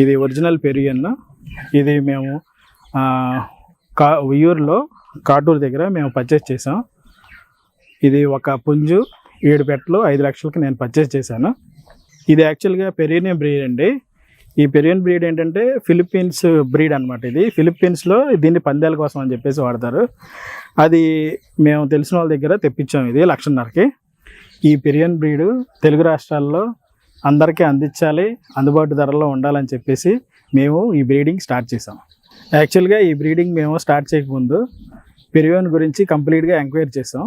ఇది ఒరిజినల్ పెరియన్ ఇది మేము కా ఉయ్యూరులో కాటూరు దగ్గర మేము పర్చేస్ చేసాం. ఇది ఒక పుంజు ఏడు పెట్టలు ఐదు లక్షలకి నేను పర్చేస్ చేశాను. ఇది యాక్చువల్గా పెరియన్ బ్రీడ్ అండి. ఈ పెరియన్ బ్రీడ్ ఏంటంటే ఫిలిప్పీన్స్ బ్రీడ్ అనమాట ఇది. ఫిలిప్పీన్స్లో దీన్ని పందాల కోసం అని చెప్పేసి వాడతారు. అది మేము తెలిసిన వాళ్ళ దగ్గర తెప్పించాం ఇది లక్షన్నరకి. ఈ పెరియన్ బ్రీడ్ తెలుగు రాష్ట్రాల్లో అందరికీ అందించాలి అందుబాటు ధరలో ఉండాలని చెప్పేసి మేము ఈ బ్రీడింగ్ స్టార్ట్ చేసాం యాక్చువల్గా ఈ బ్రీడింగ్ మేము స్టార్ట్ చేయకముందు పెరియోన్ గురించి కంప్లీట్గా ఎంక్వైరీ చేసాం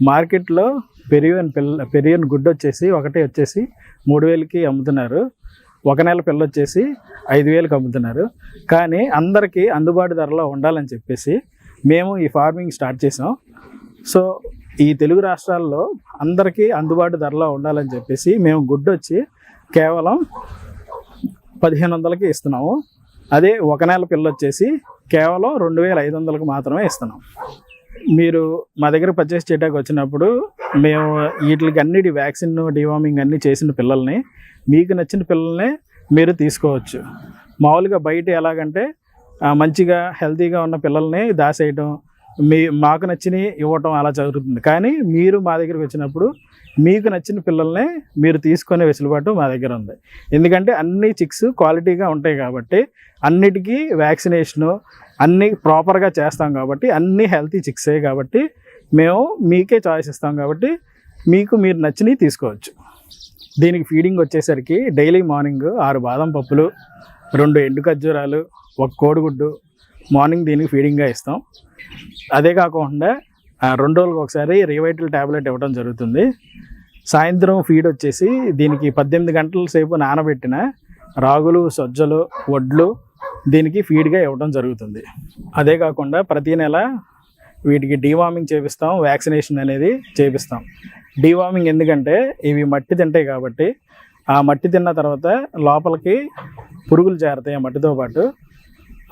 మార్కెట్లో పెరియోన్ పిల్ల పెరియోన్ గుడ్డు వచ్చేసి ఒకటి వచ్చేసి మూడు వేలకి అమ్ముతున్నారు. ఒక నెల పిల్ల వచ్చేసి ఐదు వేలకు అమ్ముతున్నారు. కానీ అందరికీ అందుబాటు ధరలో ఉండాలని చెప్పేసి మేము ఈ ఫార్మింగ్ స్టార్ట్ చేసాం సో ఈ తెలుగు రాష్ట్రాల్లో అందరికీ అందుబాటు ధరలో ఉండాలని చెప్పేసి మేము గుడ్డు వచ్చి కేవలం పదిహేను వందలకి ఇస్తున్నాము. అదే ఒక నెల పిల్ల వచ్చేసి కేవలం రెండు వేల ఐదు వందలకు మాత్రమే ఇస్తున్నాం. మీరు మా దగ్గర పర్చేస్ చేయడానికి వచ్చినప్పుడు మేము వీటికి అన్నిటి వ్యాక్సిన్ డివామింగ్ అన్నీ చేసిన పిల్లల్ని మీకు నచ్చిన పిల్లల్ని మీరు తీసుకోవచ్చు. మామూలుగా బయట ఎలాగంటే మంచిగా హెల్తీగా ఉన్న పిల్లల్ని దాసేయటం మీ మాకు నచ్చినవి ఇవ్వటం అలా జరుగుతుంది. కానీ మీరు మా దగ్గరికి వచ్చినప్పుడు మీకు నచ్చిన పిల్లల్ని మీరు తీసుకునే వెసులుబాటు మా దగ్గర ఉంది. ఎందుకంటే అన్ని చిక్స్ క్వాలిటీగా ఉంటాయి కాబట్టి అన్నిటికీ వ్యాక్సినేషను అన్నీ ప్రాపర్గా చేస్తాం కాబట్టి అన్ని హెల్తీ చిక్సే కాబట్టి మేము మీకే చాయిస్ ఇస్తాం కాబట్టి మీకు మీరు నచ్చినవి తీసుకోవచ్చు. దీనికి ఫీడింగ్ వచ్చేసరికి డైలీ మార్నింగ్ ఆరు బాదం పప్పులు రెండు ఎండు ఖర్జూరాలు ఒక కోడిగుడ్డు మార్నింగ్ దీనికి ఫీడింగ్గా ఇస్తాం. అదే కాకుండా రెండు రోజులకు ఒకసారి రీవైటల్ ట్యాబ్లెట్ ఇవ్వడం జరుగుతుంది. సాయంత్రం ఫీడ్ వచ్చేసి దీనికి పద్దెనిమిది గంటల సేపు నానబెట్టిన రాగులు సజ్జలు వడ్లు దీనికి ఫీడ్గా ఇవ్వడం జరుగుతుంది. అదే కాకుండా ప్రతి నెల వీటికి డీవార్మింగ్ చేపిస్తాం వ్యాక్సినేషన్ అనేది చేపిస్తాం. డీవార్మింగ్ ఎందుకంటే ఇవి మట్టి తింటాయి కాబట్టి ఆ మట్టి తిన్న తర్వాత లోపలికి పురుగులు చేరతాయి ఆ మట్టితో పాటు.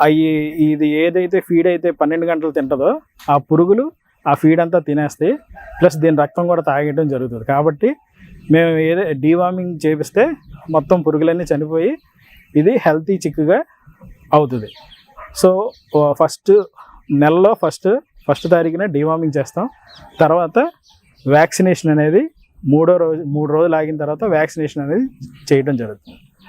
అవి ఇది ఏదైతే ఫీడ్ అయితే పన్నెండు గంటలు తింటుందో ఆ పురుగులు ఆ ఫీడ్ అంతా తినేస్తాయి ప్లస్ దీని రక్తం కూడా తాగేయడం జరుగుతుంది. కాబట్టి మేము ఏదో డీవార్మింగ్ చేపిస్తే మొత్తం పురుగులన్నీ చనిపోయి ఇది హెల్తీ చిక్కుగా అవుతుంది. సో ఫస్ట్ నెలలో ఫస్ట్ ఫస్ట్ తారీఖున డీవార్మింగ్ చేస్తాం. తర్వాత వ్యాక్సినేషన్ అనేది మూడో రోజు మూడు రోజులు ఆగిన తర్వాత వ్యాక్సినేషన్ అనేది చేయడం జరుగుతుంది.